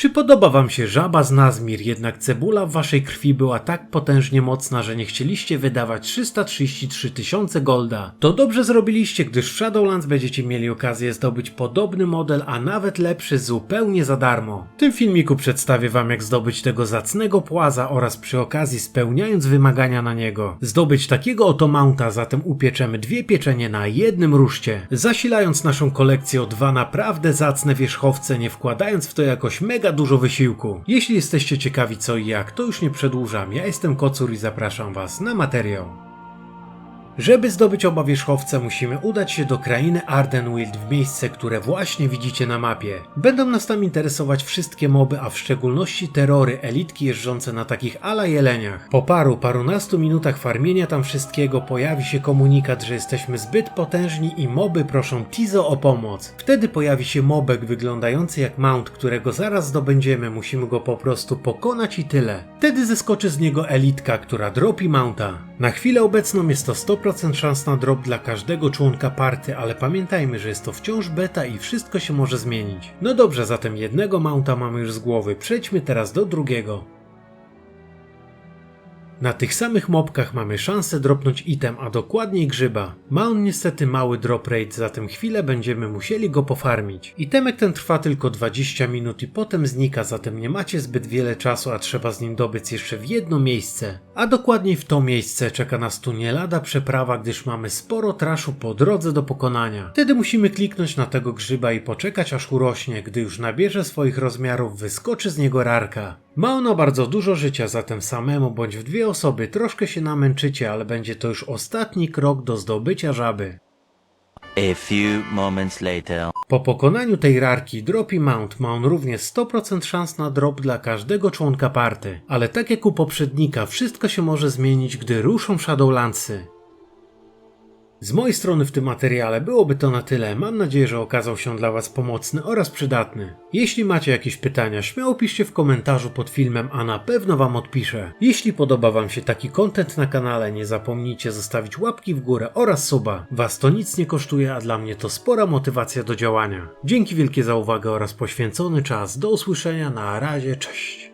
Czy podoba wam się żaba z Nazmir, jednak cebula w waszej krwi była tak potężnie mocna, że nie chcieliście wydawać 333 tysiące golda? To dobrze zrobiliście, gdyż w Shadowlands będziecie mieli okazję zdobyć podobny model, a nawet lepszy zupełnie za darmo. W tym filmiku przedstawię wam jak zdobyć tego zacnego płaza oraz przy okazji spełniając wymagania na niego. Zdobyć takiego oto mounta, zatem upieczemy dwie pieczenie na jednym ruszcie, zasilając naszą kolekcję o dwa naprawdę zacne wierzchowce, nie wkładając w to jakoś mega dużo wysiłku. Jeśli jesteście ciekawi co i jak, to już nie przedłużam. Ja jestem Kocur i zapraszam was na materiał. Żeby zdobyć oba wierzchowce, musimy udać się do krainy Ardenwild w miejsce, które właśnie widzicie na mapie. Będą nas tam interesować wszystkie moby, a w szczególności terrory, elitki jeżdżące na takich ala jeleniach. Po paru, parunastu minutach farmienia tam wszystkiego pojawi się komunikat, że jesteśmy zbyt potężni i moby proszą Tizo o pomoc. Wtedy pojawi się mobek wyglądający jak mount, którego zaraz zdobędziemy, musimy go po prostu pokonać i tyle. Wtedy zeskoczy z niego elitka, która dropi mounta. Na chwilę obecną jest to 100% szans na drop dla każdego członka party, ale pamiętajmy, że jest to wciąż beta i wszystko się może zmienić. No dobrze, zatem jednego mounta mamy już z głowy, przejdźmy teraz do drugiego. Na tych samych mobkach mamy szansę dropnąć item, a dokładniej grzyba. Ma on niestety mały drop rate, zatem chwilę będziemy musieli go pofarmić. Itemek ten trwa tylko 20 minut i potem znika, zatem nie macie zbyt wiele czasu, a trzeba z nim dobyć jeszcze w jedno miejsce. A dokładniej w to miejsce czeka nas tu nie lada przeprawa, gdyż mamy sporo traszu po drodze do pokonania. Wtedy musimy kliknąć na tego grzyba i poczekać aż urośnie, gdy już nabierze swoich rozmiarów wyskoczy z niego rarka. Ma ono bardzo dużo życia, zatem samemu bądź w dwie osoby troszkę się namęczycie, ale będzie to już ostatni krok do zdobycia żaby. A few moments later. Po pokonaniu tej rarki Dropi Mount ma on również 100% szans na drop dla każdego członka party, ale tak jak u poprzednika wszystko się może zmienić, gdy ruszą Shadowlandsy. Z mojej strony w tym materiale byłoby to na tyle. Mam nadzieję, że okazał się dla Was pomocny oraz przydatny. Jeśli macie jakieś pytania, śmiało piszcie w komentarzu pod filmem, a na pewno Wam odpiszę. Jeśli podoba Wam się taki content na kanale, nie zapomnijcie zostawić łapki w górę oraz suba. Was to nic nie kosztuje, a dla mnie to spora motywacja do działania. Dzięki wielkie za uwagę oraz poświęcony czas. Do usłyszenia, na razie, cześć.